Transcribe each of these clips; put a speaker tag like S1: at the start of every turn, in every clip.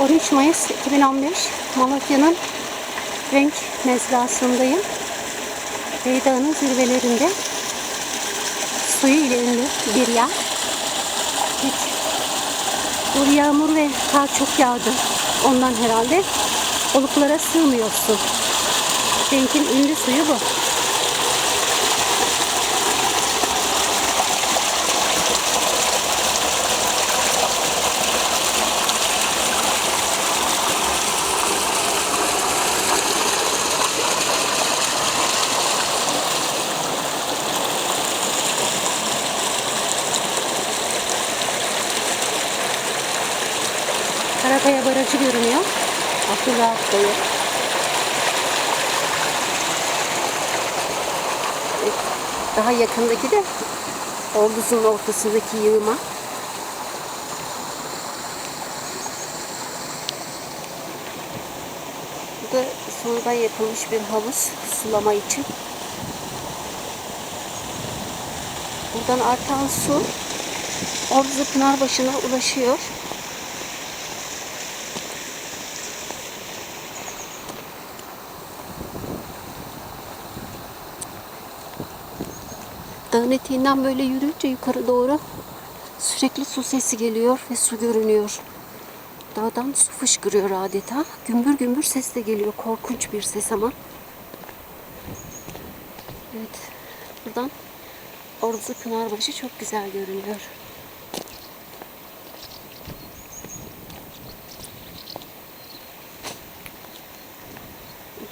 S1: 13 Mayıs 2015 Malatya'nın renk mezrasındayım. Beydağ'ın zirvelerinde suyu ile ünlü bir yer. Evet. Bu yağmur ve kar çok yağdı. Ondan herhalde oluklara sığmıyor su. Renk'in ünlü suyu bu. Karakaya Barajı görünüyor. Abdullah. Evet, Daha yakındaki de Orduz'un ortasındaki yığıma. Bu da sonradan yapılmış bir havuz sulama için. Buradan artan su Ordu Pınarbaşı'na ulaşıyor. Dağın eteğinden böyle yürüyünce yukarı doğru sürekli su sesi geliyor ve su görünüyor. Dağdan su fışkırıyor adeta. Gümbür gümbür ses de geliyor. Korkunç bir ses ama. Evet. Buradan Ordu Pınarbaşı çok güzel görünüyor.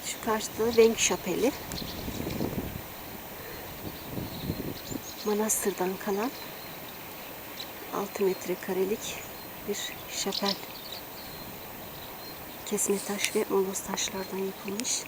S1: Şu karşıda Venk Şapeli. Manastırdan kalan 6 metrekarelik bir şapel. Kesme taş ve moloz taşlardan yapılmış.